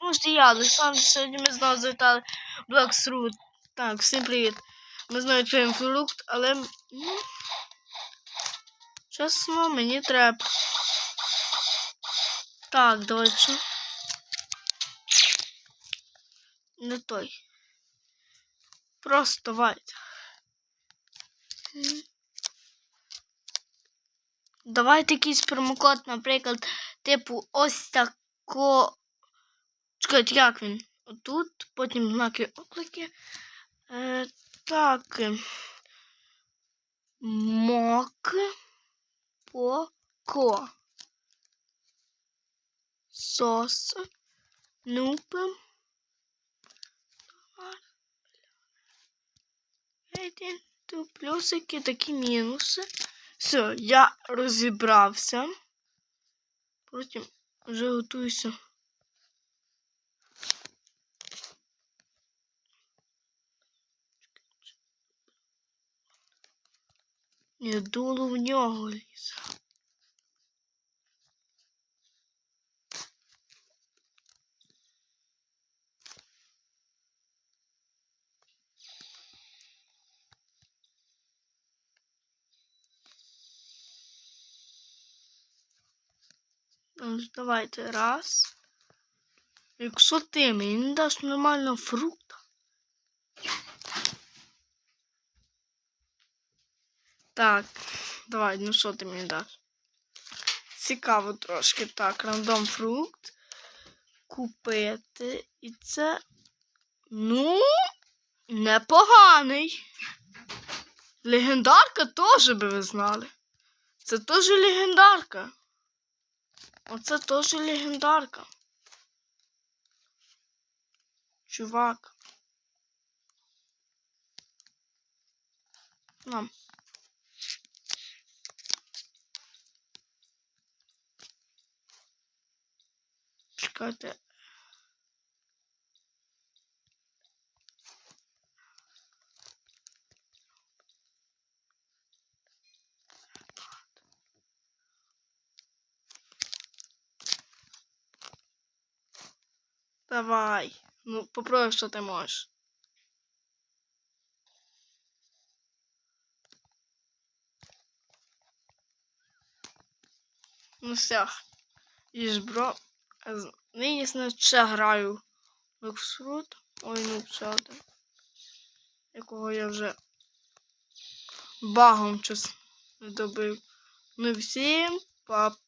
Може я, Олександр, сьогодні ми знову завітали Blacksroot. Так, всім привіт. Ми знову відкриємо фрукт, але. Ну, чесно, мені треба. Так, давай що? Не той. Просто давайте. Давайте якийсь промокод, наприклад, типу ось тако. Чекайте, як він? Отут, потім знаки оклики. Е, так. е, Мок. Поко. Сос. Нуп. Один. Тут плюсики, такі мінуси. Все, я розібрався. Потім вже готуюся. Ні, дуло в нього лізе. Ну, Давайте раз. Якщо ти мені не даш нормального фрукта. Так, давай, ну що ти мені даш? Цікаво трошки. Так, рандом фрукт. Купити. І це. Ну, непоганий. Легендарка теж би ви знали. Це теж легендарка. Оце теж легендарка. Чувак. Нам. Чекайте. Давай. Ну, попробуй, що ти можеш. Ну все. І бро. Нині ще граю в Ексрут. Ой, ну один. Якого я вже багом час не добив. Ну всім па-па!